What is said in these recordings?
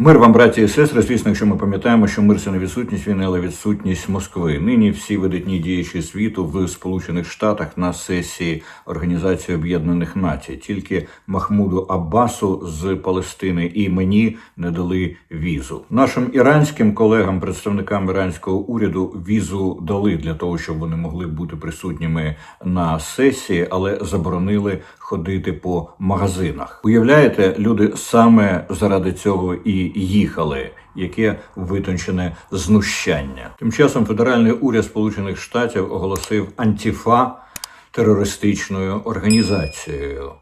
Мир вам, браті і сестри. Звісно, якщо ми пам'ятаємо, що мир це не відсутність війни, але відсутність Москви. Нині всі видатні діячі світу в Сполучених Штатах на сесії Організації Об'єднаних Націй. Тільки Махмуду Аббасу з Палестини і мені не дали візу. Нашим іранським колегам, представникам іранського уряду, візу дали для того, щоб вони могли бути присутніми на сесії, але заборонили ходити по магазинах. Уявляєте, люди саме заради цього і їхали. Яке витончене знущання. Тим часом федеральний уряд Сполучених Штатів оголосив антіфа терористичною організацією.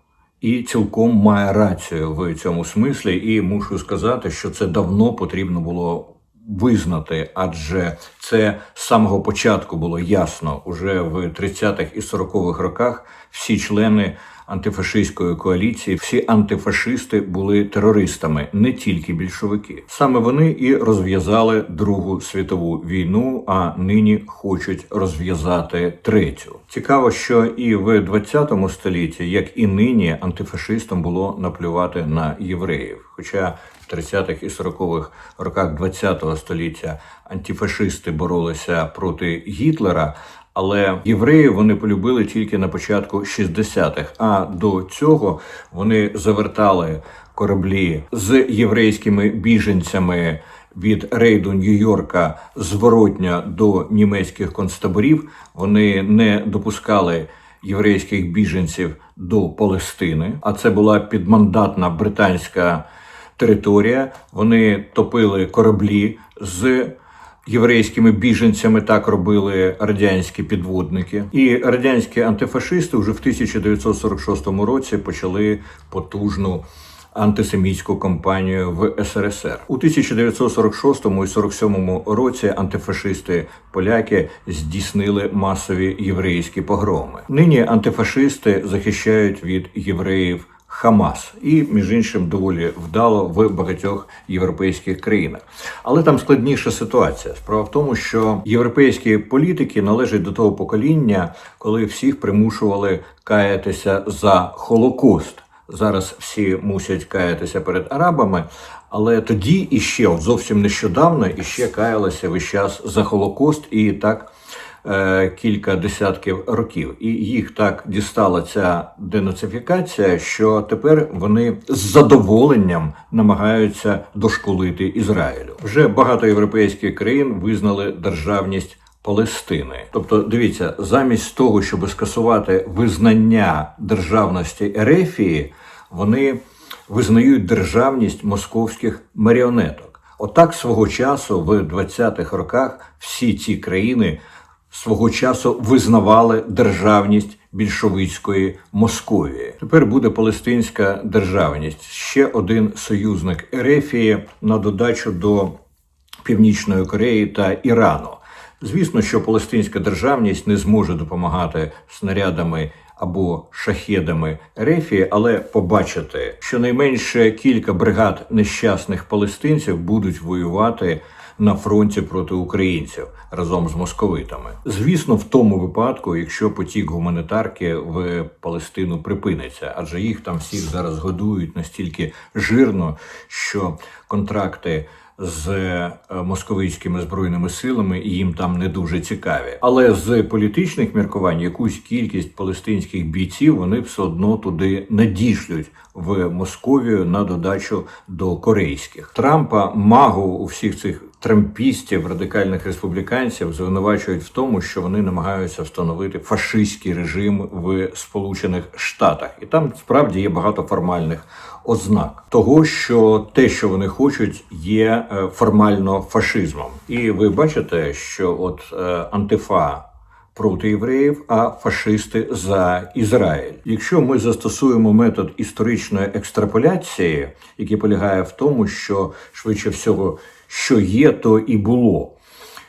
І цілком має рацію в цьому смислі. І мушу сказати, що це давно потрібно було визнати, адже це з самого початку було ясно. Уже в 30-х і 40-х роках всі члени антифашистської коаліції, всі антифашисти були терористами, не тільки більшовики. Саме вони і розв'язали Другу світову війну, а нині хочуть розв'язати третю. Цікаво, що і в 20 столітті, як і нині, антифашистам було наплювати на євреїв. Хоча в 30-х і 40-х роках 20-го століття антифашисти боролися проти Гітлера. Але євреї вони полюбили тільки на початку 60-х, А до цього вони завертали кораблі з єврейськими біженцями від рейду Нью-Йорка зворотня до німецьких концтаборів. Вони не допускали єврейських біженців до Палестини. А це була підмандатна британська територія. Вони топили кораблі з єврейськими біженцями. Так робили радянські підводники, і радянські антифашисти вже в 1946 році почали потужну. Антисемітську кампанію в СРСР у 1946 і 47 році антифашисти поляки здійснили масові єврейські погроми. Нині антифашисти захищають від євреїв Хамас і, між іншим, доволі вдало в багатьох європейських країнах. Але там складніша ситуація. Справа в тому, що європейські політики належать до того покоління, коли всіх примушували каятися за Холокост. Зараз всі мусять каятися перед арабами, але тоді іще от зовсім нещодавно іще каялися весь час за Холокост і так кілька десятків років. І їх так дістала ця денацифікація, що тепер вони з задоволенням намагаються дошколити Ізраїлю. Вже багато європейських країн визнали державність. Палестини, тобто, дивіться, замість того, щоб скасувати визнання державності Ерефії, вони визнають державність московських маріонеток. Отак свого часу, в 20-х роках, всі ці країни свого часу визнавали державність більшовицької Московії. Тепер буде палестинська державність. Ще один союзник Ерефії на додачу до Північної Кореї та Ірану. Звісно, що палестинська державність не зможе допомагати снарядами або шахедами Рефії, але побачите, що найменше кілька бригад нещасних палестинців будуть воювати на фронті проти українців разом з московитами. Звісно, в тому випадку, якщо потік гуманітарки в Палестину припиниться, адже їх там всіх зараз годують настільки жирно, що контракти з е, московицькими збройними силами і їм там не дуже цікаві. Але з політичних міркувань якусь кількість палестинських бійців вони все одно туди надішлють в Московію на додачу до корейських. Трампа магу у всіх цих трампістів, радикальних республіканців звинувачують в тому, що вони намагаються встановити фашистський режим в Сполучених Штатах, і там справді є багато формальних ознак того, що те, що вони хочуть, є е, формально фашизмом. І ви бачите, що от е, антифа. Проти євреїв, а фашисти за Ізраїль. Якщо ми застосуємо метод історичної екстраполяції, який полягає в тому, що швидше всього, що є, то і було.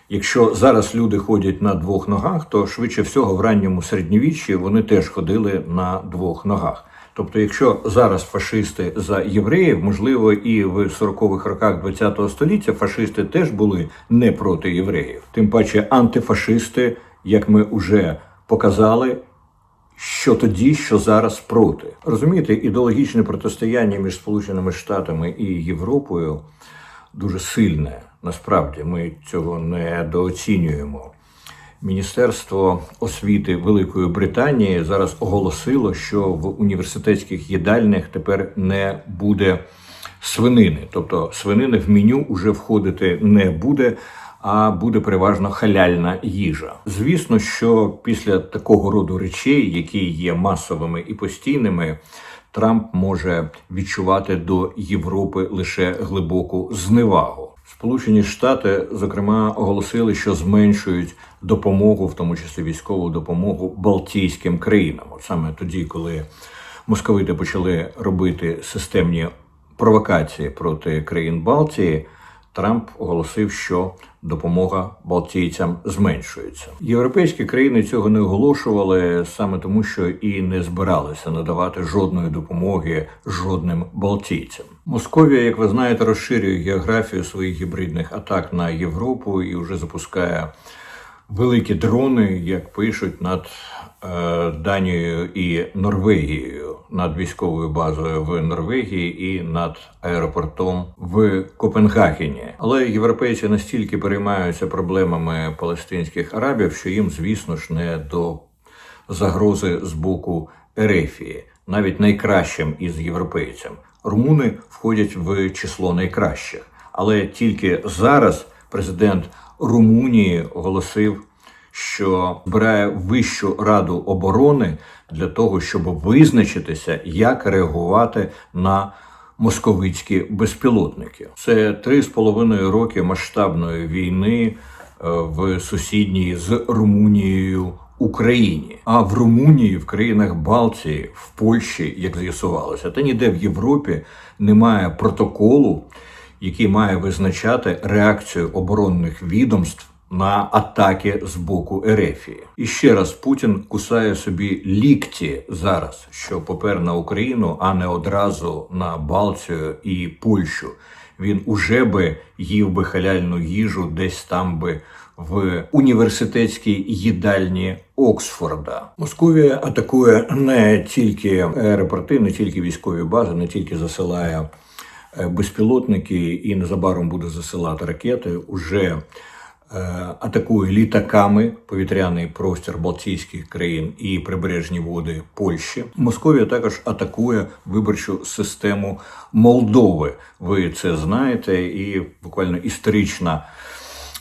Якщо зараз люди ходять на двох ногах, то швидше всього в ранньому середньовіччі вони теж ходили на двох ногах. Тобто, якщо зараз фашисти за євреїв, можливо, і в 40-х роках ХХ століття фашисти теж були не проти євреїв, тим паче антифашисти, як ми вже показали. Що тоді, що зараз проти, розумієте, ідеологічне протистояння між Сполученими Штатами і Європою дуже сильне. Насправді ми цього недооцінюємо. Міністерство освіти Великої Британії зараз оголосило, що в університетських їдальнях тепер не буде свинини. Тобто свинини в меню вже входити не буде, а буде переважно халяльна їжа. Звісно, що після такого роду речей, які є масовими і постійними, Трамп може відчувати до Європи лише глибоку зневагу. Сполучені Штати, зокрема, оголосили, що зменшують допомогу, в тому числі військову допомогу Балтійським країнам. От саме тоді, коли московити почали робити системні провокації проти країн Балтії, Трамп оголосив, що допомога балтійцям зменшується. Європейські країни цього не оголошували саме тому, що і не збиралися надавати жодної допомоги жодним балтійцям. Московія, як ви знаєте, розширює географію своїх гібридних атак на Європу і вже запускає великі дрони, як пишуть, над е, Данією і Норвегією, над військовою базою в Норвегії і над аеропортом в Копенгагені. Але європейці настільки переймаються проблемами палестинських арабів, що їм, звісно ж, не до загрози з боку Ерефії, навіть найкращим із європейцям. Румуни входять в число найкращих, але тільки зараз президент Румунії оголосив, що збирає Вищу раду оборони для того, щоб визначитися, як реагувати на московицькі безпілотники. Це три з половиною роки масштабної війни е, в сусідній з Румунією. Україні, а в Румунії, в країнах Балтії, в Польщі, як з'ясувалося, та ніде в Європі немає протоколу, який має визначати реакцію оборонних відомств на атаки з боку Ерефії. І ще раз Путін кусає собі лікті зараз, що попер на Україну, а не одразу на Балтію і Польщу. Він уже би їв би халяльну їжу десь там би в університетській їдальні Оксфорда. Московія атакує не тільки аеропорти, не тільки військові бази, не тільки засилає е, безпілотники і незабаром буде засилати ракети. Уже атакує літаками повітряний простір Балтійських країн і прибережні води Польщі. Московія також атакує виборчу систему Молдови. Ви це знаєте, і буквально історична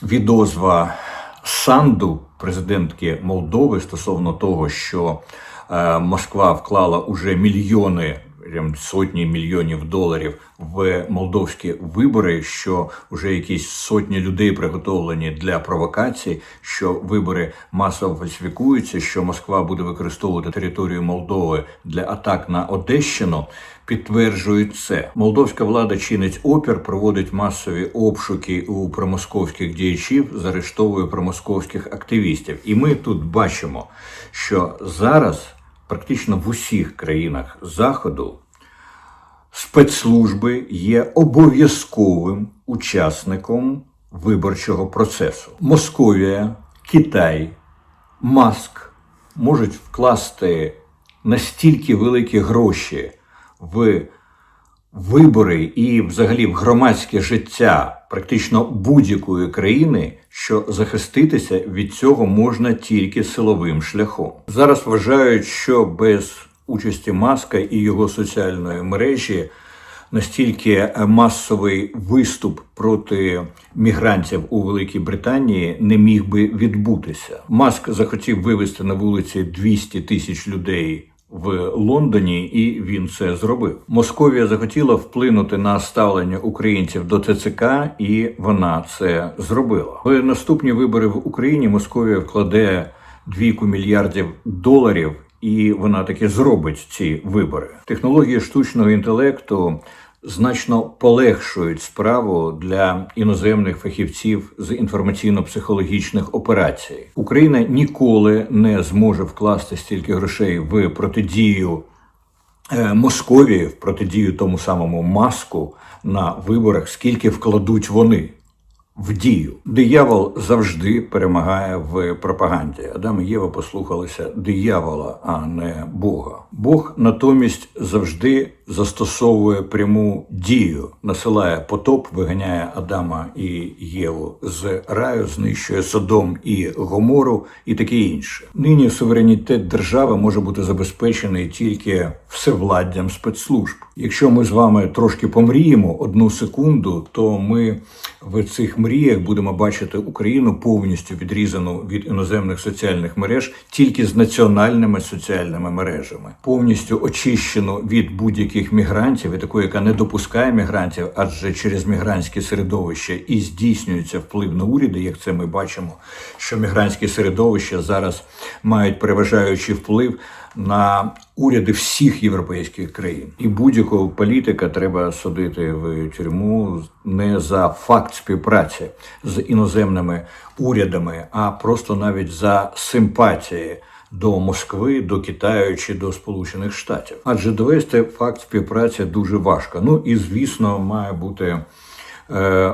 відозва Санду, президентки Молдови, стосовно того, що е, Москва вклала уже мільйони. Сотні мільйонів доларів в молдовські вибори, що вже якісь сотні людей приготовлені для провокацій, що вибори масово фальсифікуються, що Москва буде використовувати територію Молдови для атак на Одещину, підтверджують це. Молдовська влада чинить опір, проводить масові обшуки у промосковських діячів, заарештовує промосковських активістів. І ми тут бачимо, що зараз практично в усіх країнах Заходу спецслужби є обов'язковим учасником виборчого процесу. Московія, Китай, Маск можуть вкласти настільки великі гроші в вибори і, взагалі, в громадське життя практично будь-якої країни, що захиститися від цього можна тільки силовим шляхом. Зараз вважають, що без участі маска і його соціальної мережі. Настільки масовий виступ проти мігрантів у Великій Британії не міг би відбутися. Маск захотів вивезти на вулиці 200 тисяч людей в Лондоні, і він це зробив. Московія захотіла вплинути на ставлення українців до ТЦК, і вона це зробила. В наступні вибори в Україні Московія вкладе двійку мільярдів доларів. І вона таки зробить ці вибори. Технології штучного інтелекту значно полегшують справу для іноземних фахівців з інформаційно-психологічних операцій. Україна ніколи не зможе вкласти стільки грошей в протидію е, Московії, в протидію тому самому маску на виборах, скільки вкладуть вони. В дію. Диявол завжди перемагає в пропаганді. Адам і Єва послухалися диявола, а не Бога. Бог натомість завжди застосовує пряму дію, насилає потоп, виганяє Адама і Єву з раю, знищує Содом і Гомору і таке інше. Нині суверенітет держави може бути забезпечений тільки всевладдям спецслужб. Якщо ми з вами трошки помріємо одну секунду, то ми в цих мріях будемо бачити Україну повністю відрізану від іноземних соціальних мереж тільки з національними соціальними мережами, повністю очищену від будь-яких мігрантів, і такої, яка не допускає мігрантів, адже через мігрантське середовище і здійснюється вплив на уряди, як це ми бачимо, що мігрантські середовища зараз мають переважаючий вплив на уряди всіх європейських країн, і будь-якого політика треба судити в тюрму не за факт співпраці з іноземними урядами, а просто навіть за симпатії. До Москви, до Китаю чи до Сполучених Штатів, адже довести факт співпраці дуже важко. Ну і звісно, має бути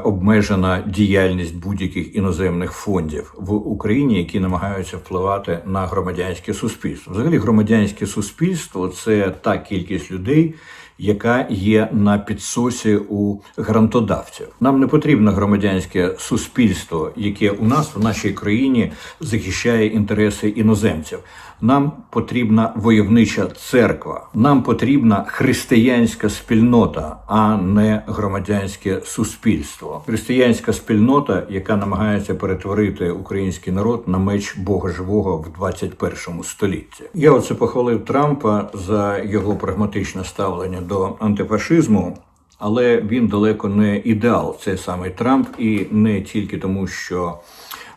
обмежена діяльність будь-яких іноземних фондів в Україні, які намагаються впливати на громадянське суспільство. Взагалі, громадянське суспільство це та кількість людей, яка є на підсосі у грантодавців. Нам не потрібно громадянське суспільство, яке у нас в нашій країні захищає інтереси іноземців. Нам потрібна войовнича церква, нам потрібна християнська спільнота, а не громадянське суспільство. Християнська спільнота, яка намагається перетворити український народ на меч Бога живого в 21 столітті. Я оце похвалив Трампа за його прагматичне ставлення до антифашизму. Але він далеко не ідеал, це саме Трамп, і не тільки тому, що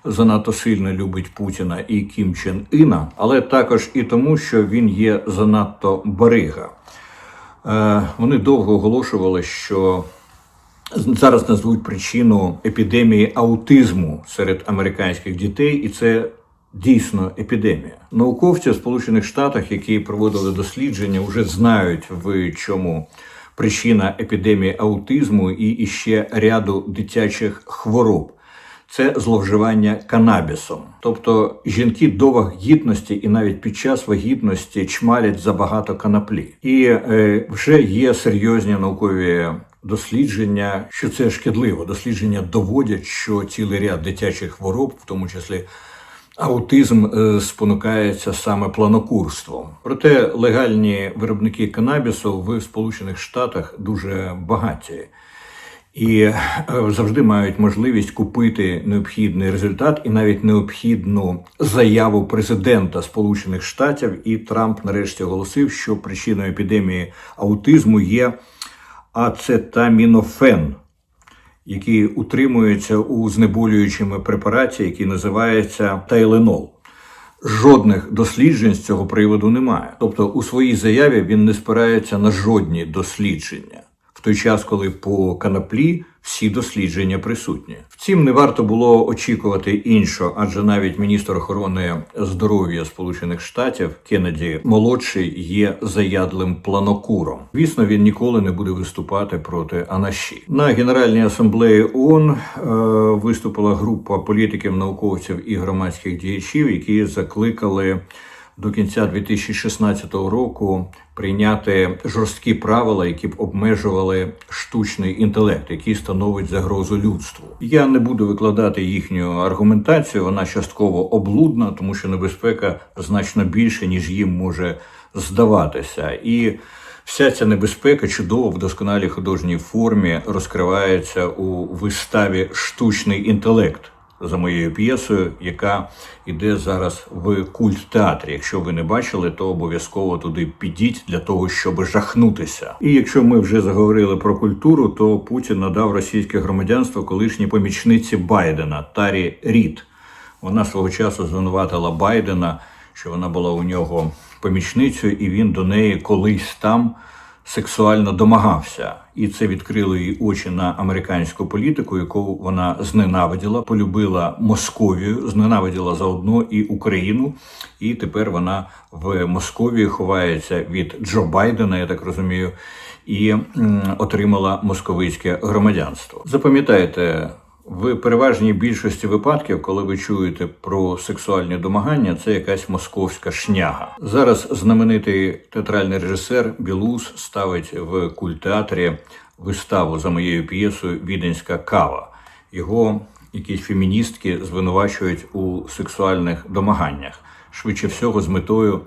занадто сильно любить Путіна і Кім Чен Іна, але також і тому, що він є занадто барига. Е, Вони довго оголошували, що зараз назвуть причину епідемії аутизму серед американських дітей, і це дійсно епідемія. Науковці в Сполучених Штатах, які проводили дослідження, вже знають в чому причина епідемії аутизму і іще ряду дитячих хвороб. Це зловживання канабісом, тобто жінки до вагітності і навіть під час вагітності чмалять забагато канаплі, і е, вже є серйозні наукові дослідження, що це шкідливо. Дослідження доводять, що цілий ряд дитячих хвороб, в тому числі Аутизм е, спонукається саме планокурством. Проте легальні виробники канабісу в Сполучених Штатах дуже багаті і е, завжди мають можливість купити необхідний результат і навіть необхідну заяву президента Сполучених Штатів. І Трамп нарешті оголосив, що причиною епідемії аутизму є ацетамінофен який утримується у знеболюючому препараті, який називається тайленол. Жодних досліджень з цього приводу немає. Тобто, у своїй заяві він не спирається на жодні дослідження той час, коли по канаплі всі дослідження присутні. Втім, не варто було очікувати іншого, адже навіть міністр охорони здоров'я Сполучених Штатів Кеннеді молодший є заядлим планокуром. Звісно, він ніколи не буде виступати проти Анаші. На генеральній асамблеї ООН е, виступила група політиків, науковців і громадських діячів, які закликали до кінця 2016 року прийняти жорсткі правила, які б обмежували штучний інтелект, який становить загрозу людству. Я не буду викладати їхню аргументацію. Вона частково облудна, тому що небезпека значно більше ніж їм може здаватися, і вся ця небезпека чудово в досконалій художній формі розкривається у виставі штучний інтелект за моєю п'єсою, яка йде зараз в культ театрі. Якщо ви не бачили, то обов'язково туди підіть для того, щоб жахнутися. І якщо ми вже заговорили про культуру, то Путін надав російське громадянство колишній помічниці Байдена Тарі Рід. Вона свого часу звинуватила Байдена, що вона була у нього помічницею, і він до неї колись там сексуально домагався, і це відкрило їй очі на американську політику, яку вона зненавиділа, полюбила Московію, зненавиділа заодно і Україну. І тепер вона в Московії ховається від Джо Байдена, я так розумію, і м, отримала московицьке громадянство. Запам'ятайте. В переважній більшості випадків, коли ви чуєте про сексуальні домагання, це якась московська шняга. Зараз знаменитий театральний режисер Білус ставить в культтеатрі виставу за моєю п'єсою Віденська кава. Його якісь феміністки звинувачують у сексуальних домаганнях, швидше всього з метою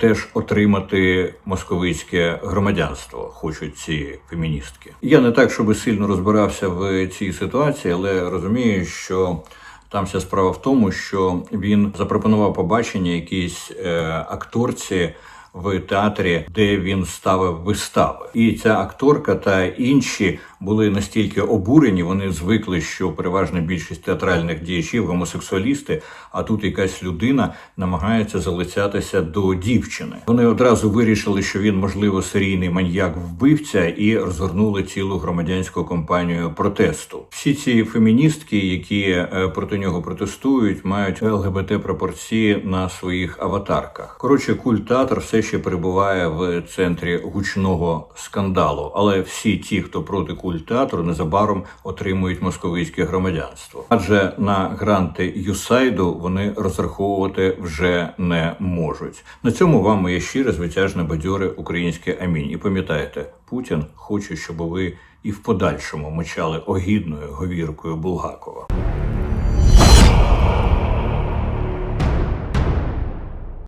теж отримати московицьке громадянство, хочуть ці феміністки. Я не так, щоб сильно розбирався в цій ситуації, але розумію, що там вся справа в тому, що він запропонував побачення якійсь е, акторці в театрі, де він ставив вистави. І ця акторка та інші були настільки обурені, вони звикли, що переважна більшість театральних діячів гомосексуалісти, а тут якась людина намагається залицятися до дівчини. Вони одразу вирішили, що він, можливо, серійний маньяк-вбивця, і розгорнули цілу громадянську кампанію протесту. Всі ці феміністки, які е, проти нього протестують, мають ЛГБТ пропорції на своїх аватарках. Коротше, культ театр все ще перебуває в центрі гучного скандалу, але всі ті, хто проти культ театру, незабаром отримують московицьке громадянство. Адже на гранти Юсайду вони розраховувати вже не можуть. На цьому вам моє щире, звитяжне, бадьоре українське амінь. І пам'ятаєте, Путін хоче, щоб ви і в подальшому мочали огідною говіркою Булгакова.